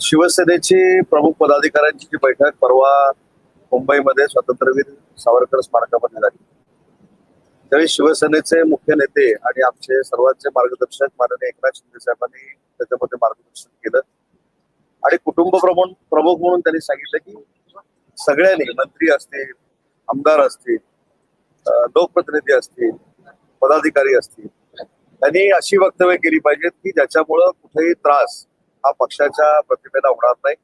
शिवसेनेची प्रमुख पदाधिकाऱ्यांची जी बैठक परवा मुंबईमध्ये स्वातंत्र्यवीर सावरकर स्मारकामध्ये झाली. त्यावेळी शिवसेनेचे मुख्य नेते आणि आमचे सर्वांचे मार्गदर्शक माननीय एकनाथ शिंदे साहेबांनी त्याच्यामध्ये मार्गदर्शन केलं. आणि कुटुंब प्रमुख प्रमुख म्हणून त्यांनी सांगितलं की सगळ्यांनी मंत्री असतील आमदार असतील लोकप्रतिनिधी असतील पदाधिकारी असतील त्यांनी अशी वक्तव्य केली पाहिजेत की ज्याच्यामुळं कुठेही त्रास हा पक्षाच्या प्रतिमेला होणार नाही.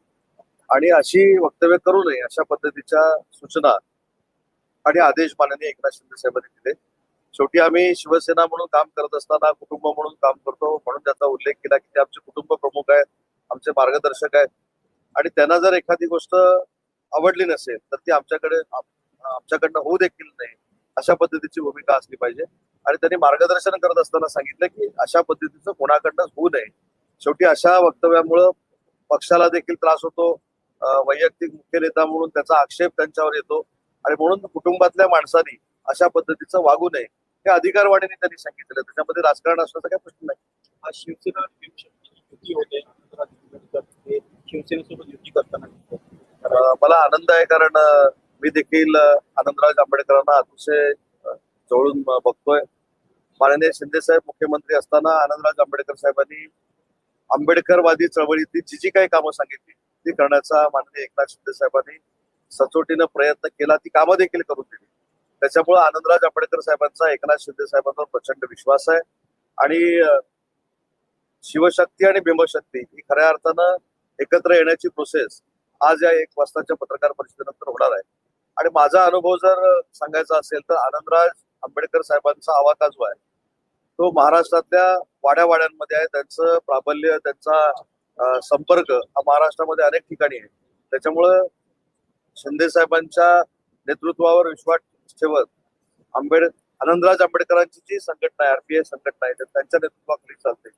आणि अशी वक्तव्य करू नये अशा पद्धतीच्या सूचना आणि आदेश माननीय एकनाथ शिंदे साहेबांनी दिले. शेवटी आम्ही शिवसेना म्हणून काम करत असताना कुटुंब म्हणून काम करतो. म्हणून त्याचा उल्लेख केला की ते आमचे कुटुंब प्रमुख आहेत आमचे मार्गदर्शक आहेत. आणि त्यांना जर एखादी गोष्ट आवडली नसेल तर ती आमच्याकडे आमच्याकडनं होऊ देखील नाही अशा पद्धतीची भूमिका असली पाहिजे. आणि त्यांनी मार्गदर्शन करत असताना सांगितलं की अशा पद्धतीचं कोणाकडनं होऊ नये. शेवटी अशा वक्तव्यामुळं पक्षाला देखील त्रास होतो. वैयक्तिक मुख्य नेता म्हणून त्याचा आक्षेप त्यांच्यावर येतो. आणि म्हणून कुटुंबातल्या माणसांनी अशा पद्धतीचं वागू नये हे अधिकारवाणीने त्यांनी सांगितलं. त्याच्यामध्ये राजकारण असण्याचा काही प्रश्न नाही. आज शिवसेना युती होते. शिवसेनेसोबत युती करताना. मला आनंद आहे कारण मी देखील आनंदराज आंबेडकरांना अतिशय जवळून बघतोय. माननीय शिंदे साहेब मुख्यमंत्री असताना आनंदराज आंबेडकर साहेबांनी आंबेडकरवादी चळवळीतली जी जी काही कामं सांगितली ती करण्याचा माननीय एकनाथ शिंदे साहेबांनी सचोटीनं प्रयत्न केला ती कामं देखील करून दिली. त्याच्यामुळे आनंदराज आंबेडकर साहेबांचा एकनाथ शिंदे साहेबांवर प्रचंड विश्वास आहे. आणि शिवशक्ती आणि भीमशक्ती ही खऱ्या अर्थानं एकत्र येण्याची प्रोसेस आज या एक वाजताच्या पत्रकार परिषदेनंतर होणार आहे. आणि माझा अनुभव जर सांगायचा असेल तर आनंदराज आंबेडकर साहेबांचा आवाका जो आहे. तो महाराष्ट्रातल्या वाड्यावाड्यांमध्ये आहे. त्यांचं प्राबल्य त्यांचा संपर्क हा महाराष्ट्रामध्ये अनेक ठिकाणी आहे. त्याच्यामुळं शिंदे साहेबांच्या नेतृत्वावर विश्वास ठेवत आंबेड आनंदराज आंबेडकरांची जी संघटना आहे आरपीआय संघटना आहे त्यांच्या नेतृत्वाखाली चालते.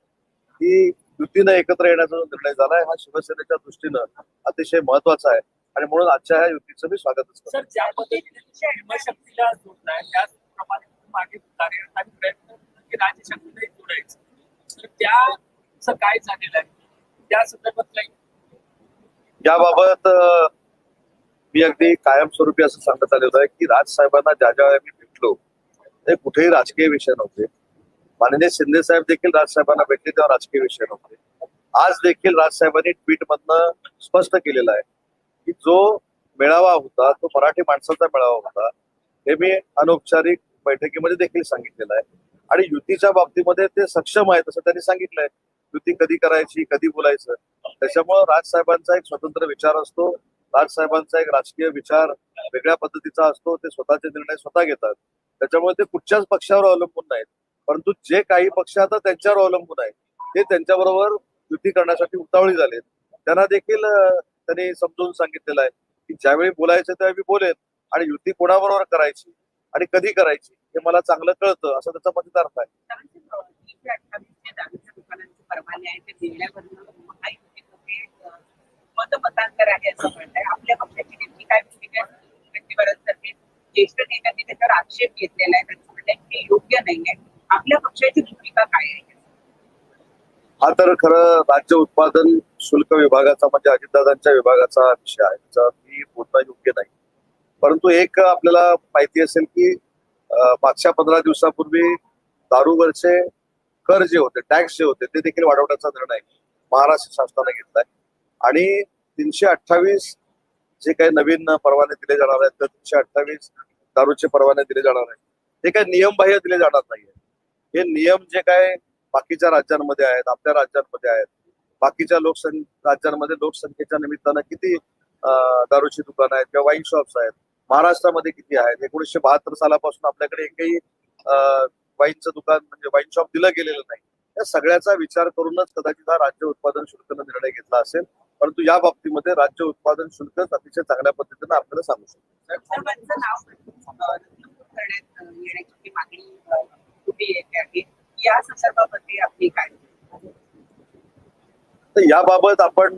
ही युतीनं एकत्र येण्याचा जो निर्णय झालाय हा शिवसेनेच्या दृष्टीनं अतिशय महत्त्वाचा आहे. आणि म्हणून आजच्या ह्या युतीचं मी स्वागतच करतो. सर ज्या पद्धतीने भीमशक्तीला जोडलाय त्याचप्रमाणे तुम्ही मागे कार्यरत आणि प्रयत्न की राज्यशक्तीलाही जोडायचं. तर त्याचं काय झालेलं आहे? त्या संदर्भात काही याबाबत मी अगदी कायमस्वरूपी असं सांगत आलेलो आहे की राज साहेबांना ज्या ज्या वेळी मी भेटलो ते कुठेही राजकीय विषय नव्हते. माननीय शिंदे साहेब देखील राजसाहेबांना भेटले तेव्हा राजकीय विषय नव्हते. आज देखील राजसाहेबांनी ट्विट मधनं स्पष्ट केलेलं आहे. की जो मेळावा होता तो मराठी माणसाचा मेळावा होता हे मी अनौपचारिक बैठकीमध्ये देखील सांगितलेलं आहे. आणि युतीच्या बाबतीमध्ये ते सक्षम आहेत असं त्यांनी सांगितलंय. युती कधी करायची कधी बोलायचं? त्याच्यामुळं राजसाहेबांचा एक स्वतंत्र विचार असतो. राजसाहेबांचा एक राजकीय विचार वेगळ्या पद्धतीचा असतो. ते स्वतःचे निर्णय स्वतः घेतात. त्याच्यामुळे ते कुठच्याच पक्षावर अवलंबून नाहीत. परंतु जे काही पक्ष आता त्यांच्यावर अवलंबून आहेत ते त्यांच्याबरोबर युती करण्यासाठी उतावळी झालेत. त्यांना देखील त्यांनी समजून सांगितलेलं आहे की ज्यावेळी बोलायचं त्यावेळी मी बोलेन आणि युती कोणाबरोबर करायची आणि कधी करायची हे मला चांगलं कळतं असं त्याचा मतितार्थ आहे. आहे आहे आपल्या काय आहे? ज्येष्ठ नेत्यांनी त्याच्यावर आक्षेप घेतलेला आहे. त्यांचं म्हणणं योग्य नाहीये आपल्या पक्षाची भूमिका काय आहे? हा तर खरं राज्य उत्पादन शुल्क विभागाचा म्हणजे अजितदादांच्या विभागाचा विषय आहे त्याच्यावरती बोलणं योग्य नाही. परंतु एक आपल्याला माहिती असेल की मागच्या पंधरा दिवसापूर्वी दारूवरचे कर जे होते टॅक्स जे होते ते देखील वाढवण्याचा निर्णय महाराष्ट्र शासनाने घेतलाय. आणि तीनशे अठ्ठावीस जे काही नवीन परवाने दिले जाणार आहेत तर तीनशे अठ्ठावीस दारूचे परवाने दिले जाणार आहेत. ते काही नियमबाह्य दिले जाणार नाहीये. हे नियम जे काय बाकीच्या राज्यांमध्ये आहेत आपल्या राज्यांमध्ये आहेत. बाकीच्या लोकसं राज्यांमध्ये लोकसंख्येच्या निमित्तानं किती दारूची दुकानं आहेत किंवा वाईन शॉप्स आहेत? महाराष्ट्रामध्ये किती आहेत? एकोणीसशे बहात्तर सालापासून आपल्याकडे एकही वाईनचं दुकान म्हणजे वाईन शॉप दिलं गेलेलं नाही. या सगळ्याचा विचार करूनच कदाचित हा राज्य उत्पादन शुल्कनं निर्णय घेतला असेल. परंतु या बाबतीमध्ये राज्य उत्पादन शुल्क अतिशय चांगल्या पद्धतीनं आपल्याला सांगू शकतो. या संदर्भामध्ये आपली काय? याबाबत आपण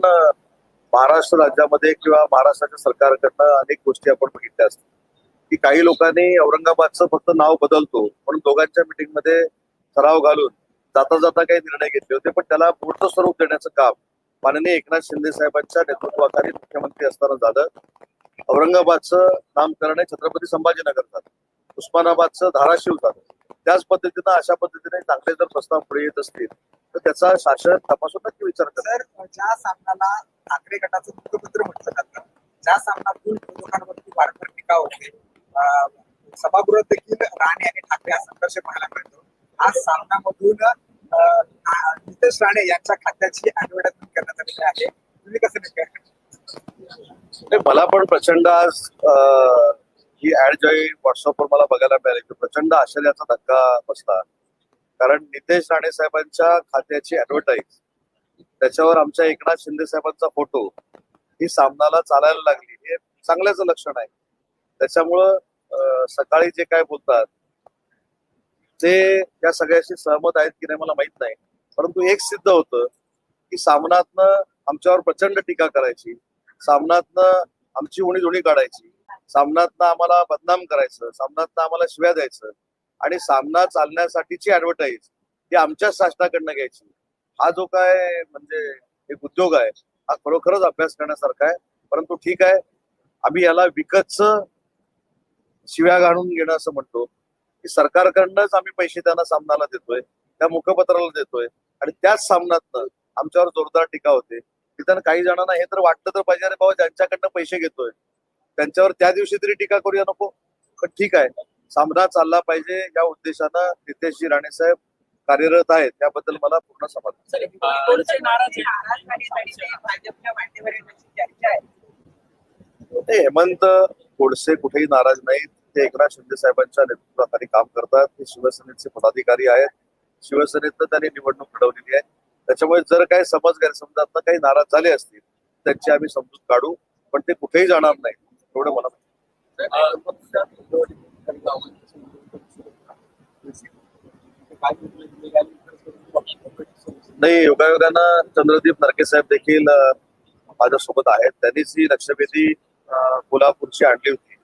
महाराष्ट्र राज्यामध्ये किंवा महाराष्ट्राच्या सरकारकडनं अनेक गोष्टी आपण बघितल्या असतात की काही लोकांनी औरंगाबादचं फक्त नाव बदलतो म्हणून दोघांच्या मिटिंगमध्ये ठराव घालून जाता जाता काही निर्णय घेतले होते पण त्याला पूर्ण स्वरूप देण्याचं काम माननीय एकनाथ शिंदे साहेबांच्या नेतृत्वाखाली मुख्यमंत्री असताना झालं. औरंगाबादचं नामकरण आहे छत्रपती संभाजीनगर झालं. उस्मानाबादचं धाराशिव झालं. त्याच पद्धतीनं अशा पद्धतीने चांगले जर प्रस्ताव पुढे येत असतील तर त्याचा शासन तपासून नक्की विचार करणार ज्या सामन्याला ठाकरे गटाचं मुखपत्र म्हटलं जातं ज्या सामन्यातून विरोधकांवरती वारंवार टीका होते सभागृहात देखील राणे आणि ठाकरे हा संघर्ष पाहायला मिळतो. आज आ- नितेश राणे यांच्या खात्याची ऍडव्हर्टाइजमेंट करण्यात आलेली आहे. तुम्ही कसं नाही, मला पण प्रचंड आज ही ऍड ज्यावेळी व्हॉट्सअपवर मला बघायला मिळाली. की प्रचंड आश्चर्याचा धक्का बसला. कारण नितेश राणे साहेबांच्या खात्याची ऍडव्हर्टाईज त्याच्यावर आमच्या एकनाथ शिंदे साहेबांचा फोटो ही सामनाला चालायला लागली. हे चांगल्याच लक्षण आहे. त्याच्यामुळं सकाळी जे काय बोलतात ते या सगळ्याशी सहमत आहेत की नाही मला माहीत नाही. परंतु एक सिद्ध होतं की सामनातनं आमच्यावर प्रचंड टीका करायची. सामनातनं आमची उणी धुणी काढायची. सामनातनं आम्हाला बदनाम करायचं सामनातनं आम्हाला शिव्या द्यायचं आणि सामना चालण्यासाठीची ऍडव्हर्टाईज ती आमच्याच शासनाकडनं घ्यायची. हा जो काय म्हणजे एक उद्योग आहे हा खरोखरच अभ्यास करण्यासारखा आहे परंतु ठीक आहे आम्ही याला विकतच शिव्या घालून घेणं असं म्हणतो. की सरकारकडनंच आम्ही पैसे त्यांना सामनाला देतोय त्या मुखपत्राला देतोय आणि त्याच सामन्यातनं आमच्यावर जोरदार टीका होते. तिथं काही जणांना हे तर वाटलं तर पाहिजे अरे बाबा ज्यांच्याकडनं पैसे घेतोय त्यांच्यावर त्या दिवशी तरी टीका करूया नको. पण ठीक आहे. सामना चालला पाहिजे. या उद्देशानं नितेशजी राणे साहेब कार्यरत आहेत. त्याबद्दल मला पूर्ण समाधान हेमंत गोडसे कुठेही नाराज नाहीत. ते एकनाथ शिंदे साहेबांच्या नेतृत्वाखाली काम करतात. ते शिवसेनेचे पदाधिकारी आहेत. शिवसेनेतनं त्यांनी निवडणूक लढवलेली आहे. त्याच्यामुळे जर काही समज गैरसमजात काही नाराज झाले असतील त्यांची आम्ही समजूत काढू. पण ते कुठेही जाणार नाही एवढं मला नाही योगायोगानं चंद्रदीप नरके साहेब देखील माझ्यासोबत आहेत. त्यांनीच ही लक्षवेधी कोल्हापूरची आणली होती.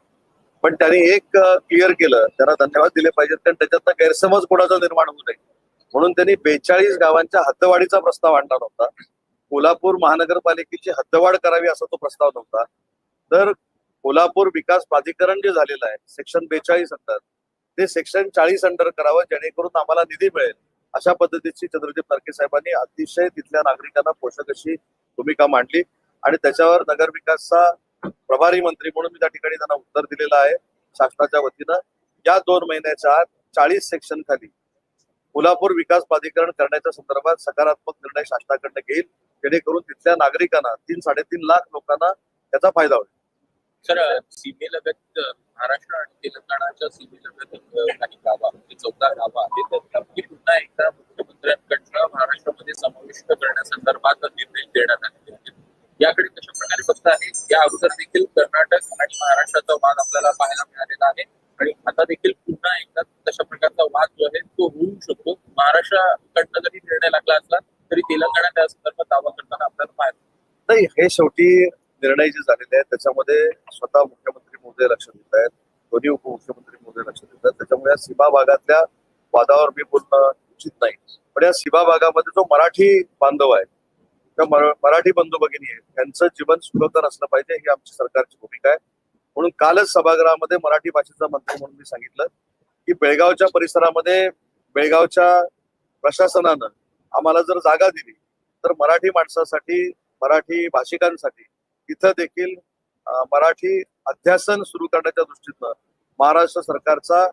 पण त्यांनी एक क्लिअर केलं. त्यांना धन्यवाद दिले पाहिजेत. कारण त्याच्यातनं गैरसमज कोणाचा निर्माण होऊ नये. म्हणून त्यांनी बेचाळीस गावांच्या हद्दवाढीचा प्रस्ताव आणला नव्हता. कोल्हापूर महानगरपालिकेची हद्दवाढ करावी असा तो प्रस्ताव नव्हता. तर कोल्हापूर विकास प्राधिकरण जे झालेलं आहे सेक्शन बेचाळीस अंडर ते सेक्शन चाळीस अंडर करावं जेणेकरून आम्हाला निधी मिळेल. अशा पद्धतीची चंद्रदीप नरके साहेबांनी अतिशय तिथल्या नागरिकांना पोषक अशी भूमिका मांडली. आणि त्याच्यावर नगर विकासचा प्रभारी मंत्री म्हणून मी त्या ठिकाणी त्यांना उत्तर दिलेलं आहे शासनाच्या वतीनं. या दोन महिन्याच्या आत चाळीस सेक्शन खाली कोल्हापूर विकास प्राधिकरण करण्याच्या संदर्भात सकारात्मक निर्णय शासनाकडनं घेईल जेणेकरून तिथल्या नागरिकांना तीन साडेतीन लाख लोकांना त्याचा फायदा होईल. सर सीमेलगत महाराष्ट्र आणि तेलंगणाच्या सीमेलगत काही गावं म्हणजे चौदा गावं आहेत. तर पुन्हा एकदा मुख्यमंत्र्यांकडनं महाराष्ट्रामध्ये समाविष्ट करण्यासंदर्भात निर्णय देण्यात आले याकडे कशा प्रकारे बघता आहे या अगोदर देखील कर्नाटक आणि महाराष्ट्राचा वाद आपल्याला पाहायला मिळालेला आहे. आणि आता देखील पुन्हा एकदा तशा प्रकारचा वाद जो आहे तो होऊ शकतो. महाराष्ट्राकडनं जरी निर्णय लागला असला तरी तेलंगणा त्या संदर्भात दावा करताना आपल्याला पाहायला नाही हे शेवटी निर्णय जे झालेले आहेत त्याच्यामध्ये स्वतः मुख्यमंत्री मोदी लक्ष देत आहेत दोन्ही उपमुख्यमंत्री मोदी लक्ष देत आहेत. त्याच्यामुळे या सीमा भागातल्या वादावर मी बोलणं उचित नाही. पण या सीमा भागामध्ये जो मराठी बांधव आहे त्या मराठी बंधू भगिनी आहेत त्यांचं जीवन सुखकर असलं पाहिजे ही आमची सरकारची भूमिका आहे. म्हणून कालच सभागृहामध्ये मराठी भाषेचा मंत्री म्हणून मी सांगितलं की बेळगावच्या परिसरामध्ये बेळगावच्या प्रशासनानं आम्हाला जर जागा दिली तर मराठी माणसासाठी मराठी भाषिकांसाठी तिथं देखील मराठी अध्यासन सुरू करण्याच्या दृष्टीनं महाराष्ट्र सरकारचा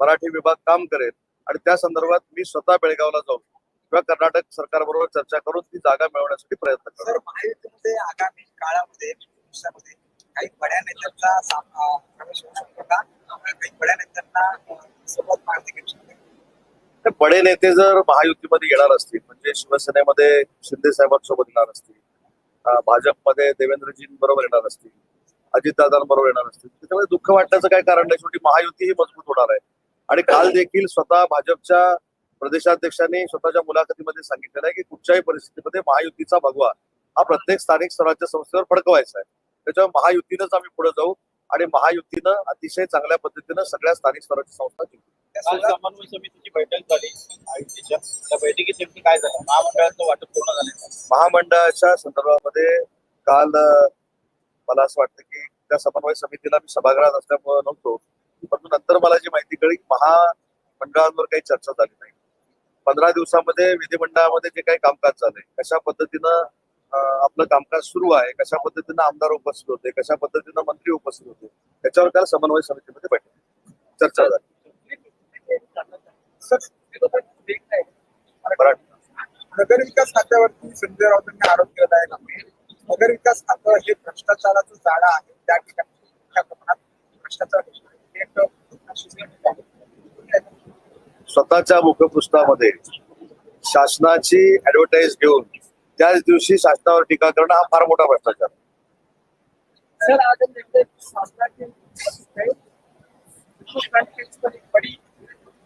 मराठी विभाग काम करेल आणि त्या संदर्भात मी स्वतः बेळगावला जाऊन किंवा कर्नाटक सरकारबरोबर चर्चा करून ती जागा मिळवण्यासाठी प्रयत्न करेल आगामी काळामध्ये काही बड्या नेत्यांचा साम- अं, प्रवेश होऊ शकतो का? अं, काही बड्या नेत्यांना बडे नेते जर महायुतीमध्ये येणार असतील म्हणजे शिवसेनेमध्ये शिंदे साहेबांसोबत येणार असतील भाजपमध्ये देवेंद्रजींबरोबर येणार असतील अजितदादांबरोबर येणार असतील. त्याच्यामध्ये दुःख वाटण्याचं काय कारण नाही शेवटी महायुती ही मजबूत होणार आहे. आणि काल देखील स्वतः भाजपच्या प्रदेशाध्यक्षांनी स्वतःच्या मुलाखतीमध्ये सांगितलेलं आहे की कुठच्याही परिस्थितीमध्ये महायुतीचा भगवा हा प्रत्येक स्थानिक स्वराज्य संस्थेवर फडकवायचा आहे. त्याच्यामुळे महायुतीनंच आम्ही पुढे जाऊ आणि महायुतीनं अतिशय चांगल्या पद्धतीनं सगळ्या स्थानिक स्वराज्य संस्था जिंकू. काल समन्वय समितीची बैठक झाली. आयुष्याच्या त्या बैठकीत नेमकी काय झालं? महामंडळाचं वाटप पूर्ण झालं. महामंडळाच्या संदर्भामध्ये काल मला असं वाटतं की त्या समन्वय समितीला मी सभागृहात असल्यामुळे नव्हतो. परंतु नंतर मला जी माहिती कळली महामंडळांवर काही चर्चा झाली नाही. पंधरा दिवसामध्ये विधिमंडळामध्ये जे काही कामकाज झालंय कशा पद्धतीनं आपलं कामकाज सुरू आहे कशा पद्धतीनं आमदार उपस्थित होते कशा पद्धतीनं मंत्री उपस्थित होते त्याच्यावर काल समन्वय समितीमध्ये बैठक. चर्चा झाली. नगर विकास खात्यावरती संजय राऊतांनी आरोप केला आहे नगर विकास खातं हे भ्रष्टाचाराचं जाळं आहे त्या ठिकाणी मोठ्या प्रमाणात भ्रष्टाचार. स्वतःच्या मुखपृष्ठामध्ये शासनाची ऍडव्हर्टाईज घेऊन त्याच दिवशी शासनावर टीका करणं हा फार मोठा भ्रष्टाचार. सर आज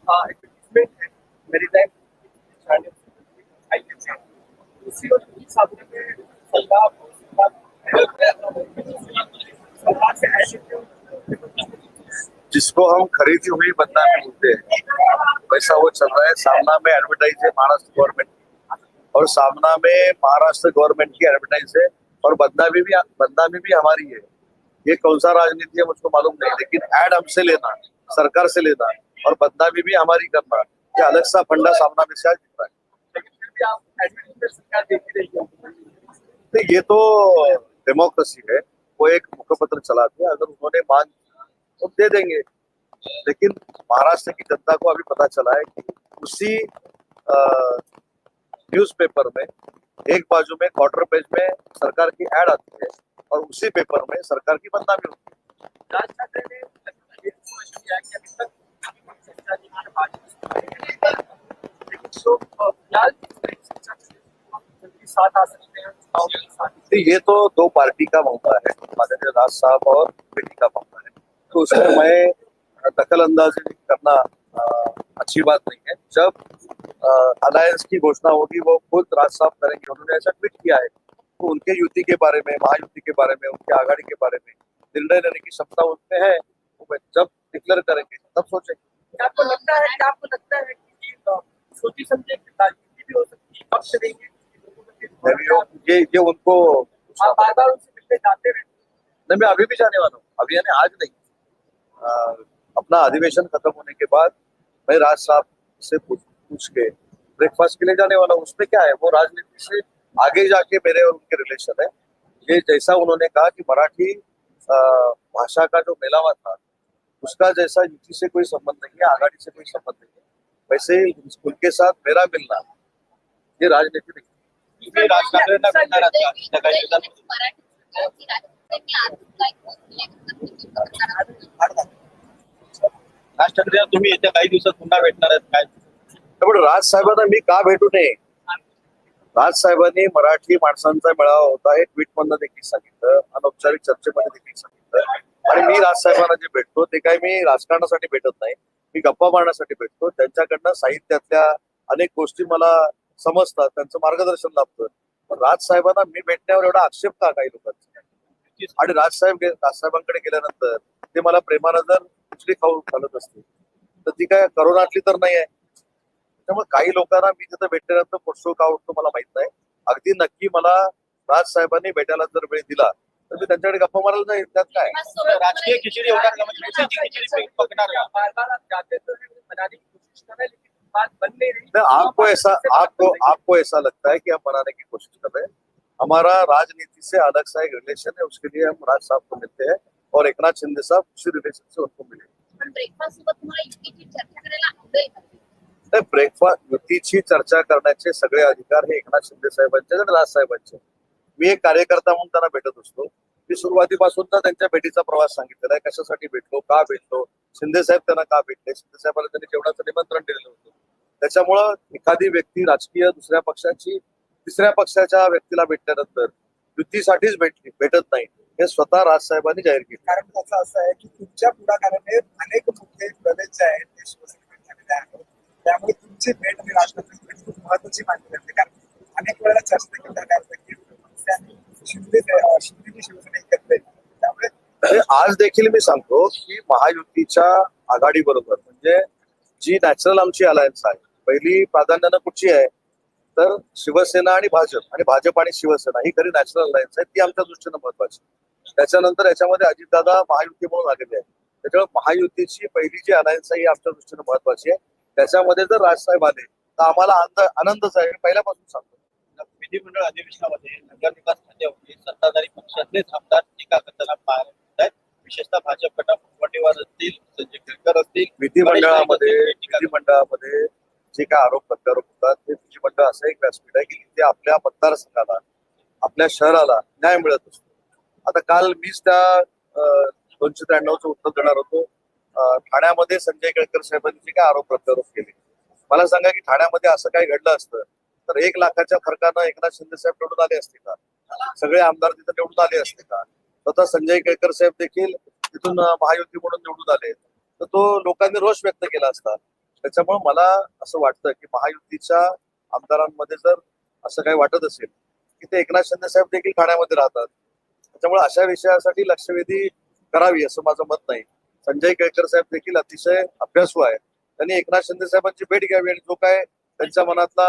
है जिसको हम खरीदी हुई बदनामी बोलते हैं। वैसा वो चल रहा है, सामना में एडवर्टाइज है महाराष्ट्र गवर्नमेंट और सामना में महाराष्ट्र गवर्नमेंट की एडवर्टाइज है, और बदनामी भी बदनामी भी हमारी है। ये कौन सा राजनीति है मुझको मालूम नहीं, लेकिन एड हमसे लेना, सरकार से लेना। और बदनामी भी हमारी कर करना ये अलग सा फंडा सामना में से आज दिख रहा है रही है। ये तो डेमोक्रेसी है। वो एक मुखपत्र चलाते हैं। अगर उन्होंने मांग तो दे देंगे। लेकिन महाराष्ट्र की जनता को अभी पता चला है कि उसी न्यूज़पेपर में एक बाजू में क्वार्टर पेज में सरकार की एड आती है और उसी पेपर में सरकार की बदनामी होती है। ये तो आ तो तो दो पार्टी का मामला है माननीय राज साहब और बेटी का मामला है। तो उसमें मैं दखल अंदाजी करना अ, अच्छी बात नहीं है। जब अलायंस की घोषणा होगी वो खुद राज साहब करेंगे उन्होंने ऐसा ट्वीट किया है तो उनके युति के बारे में महायुति के बारे में उनके आघाड़ी के बारे में निर्णय लेने की क्षमता उनमें है। वो जब डिक्लेयर करेंगे तब सोचेंगे। आपको लगता है क्या आपको लगता है कि सोची समझे कि राजनीति भी हो सकती है पक्ष देंगे मैं ये ये उनको आप बार बार उनसे मिलते जाते रहते नहीं मैं अभी भी जाने वाला हूँ अभी यानी आज नहीं। अ, अपना अधिवेशन खत्म होने के बाद मैं राज साहब से पूछ पूछ के ब्रेकफास्ट के लिए जाने वाला हूँ उसमें क्या है वो राजनीति से आगे जाके मेरे और उनके रिलेशन है। ये जैसा उन्होंने कहा कि मराठी भाषा का जो मेलावा था उसका जैसा युति से कोई संबंध नहीं है आघाड़ी से कोई संबंध नहीं है। वैसे ही उनके साथ मेरा मिलना ये राजनीति नहीं। तुम्ही राज ठाकरे तुम्ही येत्या काही दिवसात पुन्हा भेटणार आहेत काय? त्यामुळे राज साहेबांना मी का भेटू नये? राज साहेबांनी मराठी माणसांचा मेळावा होता हे ट्विट मधनं देखील सांगितलं अनौपचारिक चर्चेमध्ये देखील सांगितलं. आणि मी राजसाहेबांना जे भेटतो ते काय मी राजकारणासाठी भेटत नाही. मी गप्पा मारण्यासाठी भेटतो. त्यांच्याकडनं साहित्यातल्या अनेक गोष्टी मला समजतात त्यांचं मार्गदर्शन लाभतं. पण राजसाहेबांना मी भेटण्यावर एवढा आक्षेप का काही लोकांचा? आणि राजसाहेब राजसाहेबांकडे गेल्यानंतर ते मला प्रेमानं जर उचली खाऊ घालत असते तर ती काय करोनातली तर नाही आहे. त्यामुळे काही लोकांना मी तिथं भेटल्यानंतर पोटशो का उठतो मला माहीत नाही. अगदी नक्की मला राजसाहेबांनी भेटायला जर वेळ दिला तर मी त्यांच्याकडे गप्पा मारायला जाईल त्यात काय? राजकीय खिचडी होणार का? म्हणजे युतीची खिचडी पकणार का? बार बार आप जाते तो बनाने की कोशिश कर रहे लेकिन बात बन नहीं रही आपको ऐसा आपको आपको ऐसा लगता है कि हम बनाने की कोशिश कर रहे हैं। हमारा राजनीति से अलग सा एक रिलेशन है उसके लिए हम राज साहब को मिलते हैं और एक नाथ शिंदे साहब उसी रिलेशन से उनको मिले। ब्रेकफास्ट युतीची चर्चा करायला आवडेल का? नाही ब्रेकफास्ट युतीची चर्चा करण्याचे सगळे अधिकार हे एकनाथ शिंदे साहेबांचे आणि राज साहेबांचे मी एक कार्यकर्ता म्हणून त्यांना भेटत असतो. मी सुरुवातीपासून त्यांच्या भेटीचा प्रवास सांगितलेला आहे. कशासाठी भेटलो का भेटलो शिंदे साहेब त्यांना का भेटले? शिंदे साहेबांना त्यांनी जेवणाचं निमंत्रण दिलेलं होतं. त्याच्यामुळं एखादी व्यक्ती राजकीय दुसऱ्या पक्षाची तिसऱ्या पक्षाच्या व्यक्तीला भेटल्यानंतर युतीसाठीच भेटली भेटत नाही. हे स्वतः राजसाहेबांनी जाहीर केले. कारण त्याचं असं आहे की तुमच्या पुढाकाराने अनेक मुद्दे प्रदेश जे आहेत ते शिवसेनेकडे झालेले आहेत. त्यामुळे तुमची भेट आणि राज खूप महत्वाची मानली जाते. कारण अनेक वेळेला चर्चा देखील करण्यात शिंदे शिंदेची शिवसेना एकत्र त्यामुळे आज देखील मी सांगतो की महायुतीच्या आघाडी बरोबर म्हणजे जी नॅचरल आमची अलायन्स आहे पहिली प्राधान्यानं कुठची आहे तर शिवसेना आणि भाजप आणि भाजप आणि शिवसेना ही खरी नॅचरल अलायन्स आहे ती आमच्या दृष्टीनं महत्वाची त्याच्यानंतर याच्यामध्ये अजितदादा महायुती म्हणून आलेले आहे त्याच्यामुळे महायुतीची पहिली जी अलायन्स आहे ही आमच्या दृष्टीनं महत्वाची आहे. त्याच्यामध्ये जर राजसाहेब आले तर आम्हाला आनंद आनंदच आहे. पहिल्यापासून सांगतो. विधिमंडळ अधिवेशनामध्ये नगरविकास खात्यावरती सत्ताधारी पक्षातलेच आमदार टीका करताना पाहायला मिळत आहेत. विशेषतः भाजप गटा मुनगंटीवार असतील संजय केळकर असतील विधिमंडळामध्ये विधिमंडळामध्ये जे काय आरोप प्रत्यारोप होतात ते विधिमंडळ असं एक व्यासपीठ आहे की ते आपल्या मतदारसंघाला आपल्या शहराला न्याय मिळत असतो. आता काल मीच त्या दोनशे त्र्याण्णवचं उत्तर देणार होतो. ठाण्यामध्ये संजय केळकर साहेबांनी जे काय आरोप प्रत्यारोप केले. मला सांगा की ठाण्यामध्ये असं काय घडलं असतं तर एक लाखाच्या फरकानं एकनाथ शिंदे साहेब निवडून आले असते का? सगळे आमदार तिथे निवडून आले असते का? स्वतः संजय केळकर साहेब देखील तिथून महायुती म्हणून निवडून आले. तर तो लोकांनी रोष व्यक्त केला असता. त्याच्यामुळे मला असं वाटतं की महायुतीच्या आमदारांमध्ये जर असं काही वाटत असेल की ते एकनाथ शिंदे साहेब देखील ठाण्यामध्ये राहतात. त्याच्यामुळे अशा विषयासाठी लक्षवेधी करावी असं माझं मत नाही. संजय केळकर साहेब देखील अतिशय अभ्यासू आहे त्यांनी एकनाथ शिंदे साहेबांची भेट घ्यावी आणि जो काय त्यांच्या मनातला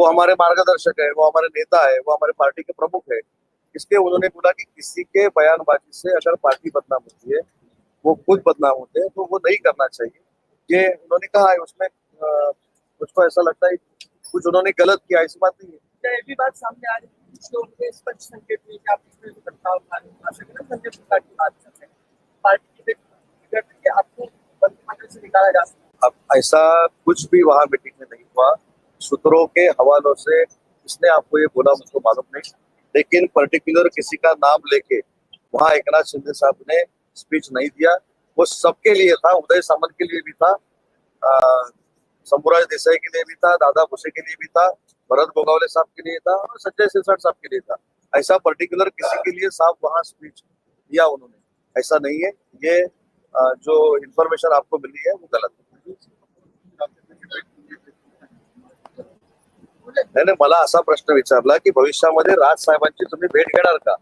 वो हमारे मार्गदर्शक है वो हमारे नेता है वो हमारे पार्टी के प्रमुख है। इसलिए उन्होंने बोला कि किसी के बयानबाजी से अगर पार्टी बदनाम होती है वो खुद बदनाम होते हैं तो वो नहीं करना चाहिए। ये उन्होंने कहा है उसमें मुझको ऐसा लगता है कुछ उन्होंने गलत किया ऐसी बात नहीं है। भी बात सामने आ रही स्पष्ट संकेत कि आप इसमें पार्टी की आपको मंत्रिमंडल से निकाला जा सकता अब ऐसा कुछ भी वहाँ मीटिंग में नहीं हुआ। सूत्रों के हवालों से किसने आपको ये बोला, मुझको मालूम नहीं। लेकिन पर्टिकुलर किसी का नाम लेके वहाँ एकनाथ शिंदे साहब ने स्पीच नहीं दिया। वो सबके लिए था, उदय सामंत के लिए भी था शंभूराज देसाई के लिए भी था, दादा भुसे के लिए भी था, भरत गोगावले साहब के लिए था और संजय सिरसाट साहब के लिए था। ऐसा पर्टिकुलर किसी के लिए साहब वहाँ स्पीच दिया उन्होंने। ऐसा नहीं है। ये जो इन्फॉर्मेशन आपको मिली है, वो गलत है। नाही नाही मला असा प्रश्न विचारला की भविष्यामध्ये राज साहेबांची तुम्ही भेट घेणार का?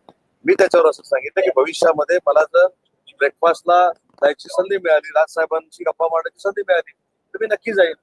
मी त्याच्यावर असं सांगितलं की भविष्यामध्ये मला जर ब्रेकफास्टला जायची संधी मिळाली राज साहेबांची गप्पा मारण्याची संधी मिळाली तर मी नक्की जाईल